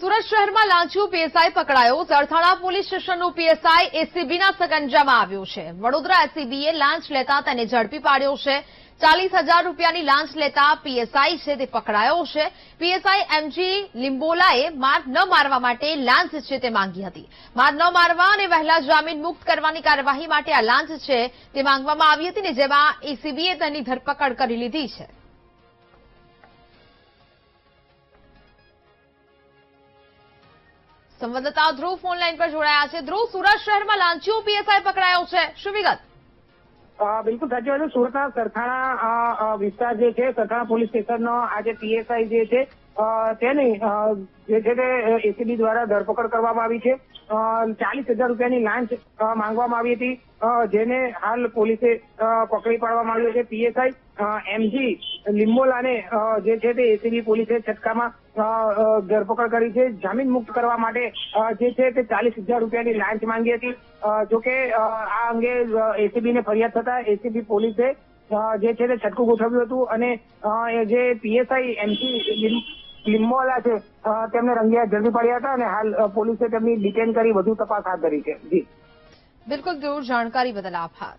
સુરત શહેરમાં લાંચુ પીએસઆઈ પકડાયો. સરથાણા પોલીસ સ્ટેશનનું પીએસઆઈ એસીબીના સકંજામાં આવ્યું છે. વડોદરા એસીબીએ લાંચ લેતા તેને ઝડપી પાડ્યો છે. ચાલીસ હજાર રૂપિયાની લાંચ લેતા પીએસઆઈ છે તે પકડાયો છે. પીએસઆઈ એમજી લિંબોલાએ માર ન મારવા માટે લાંચ છે તે માંગી હતી. માર ન મારવા અને વહેલા જામીન મુક્ત કરવાની કાર્યવાહી માટે આ લાંચ છે તે માંગવામાં આવી હતી ને જેમાં એસીબીએ તેની ધરપકડ કરી લીધી છે. સંવાદદાતા ધ્રુવ ફોન લાઈન પર જોડાયા છે. ધ્રુવ, સુરત શહેરમાં લાંચીઓ પીએસઆઈ પકડાયો છે. શું વિગત? બિલકુલ સાચી વાત સુરતના સરથાણા વિસ્તાર જે છે, સરથાણા પોલીસ સ્ટેશનનો આજે પીએસઆઈ જે છે તેની જે છે તે એસીબી દ્વારા ધરપકડ કરવામાં આવી છે. ચાલીસ હજાર રૂપિયાની લાંચ માંગવામાં આવી હતી. જેને હાલ પોલીસે પકડી પાડવામાં આવ્યો છે. પીએસઆઈ એમજી લિંબોલાને જે છે તે એસીબી પોલીસે છટકામાં ધરપકડ કરી છે. જામીન મુક્ત કરવા માટે જે છે તે ચાલીસ હજાર રૂપિયાની લાંચ માંગી હતી. જોકે આ અંગે એસીબી ને ફરિયાદ થતા એસીબી પોલીસે જે છે તે છટકું ગોઠવ્યું હતું. અને જે પીએસઆઈ એમસી લીંબોલા છે તેમને રંગિયા ઝડપી પડ્યા હતા અને હાલ પોલીસે તેમની ડિટેન કરી વધુ તપાસ હાથ ધરી છે. જી. બિલકુલ, જરૂર જાણકારી બદલ આભાર.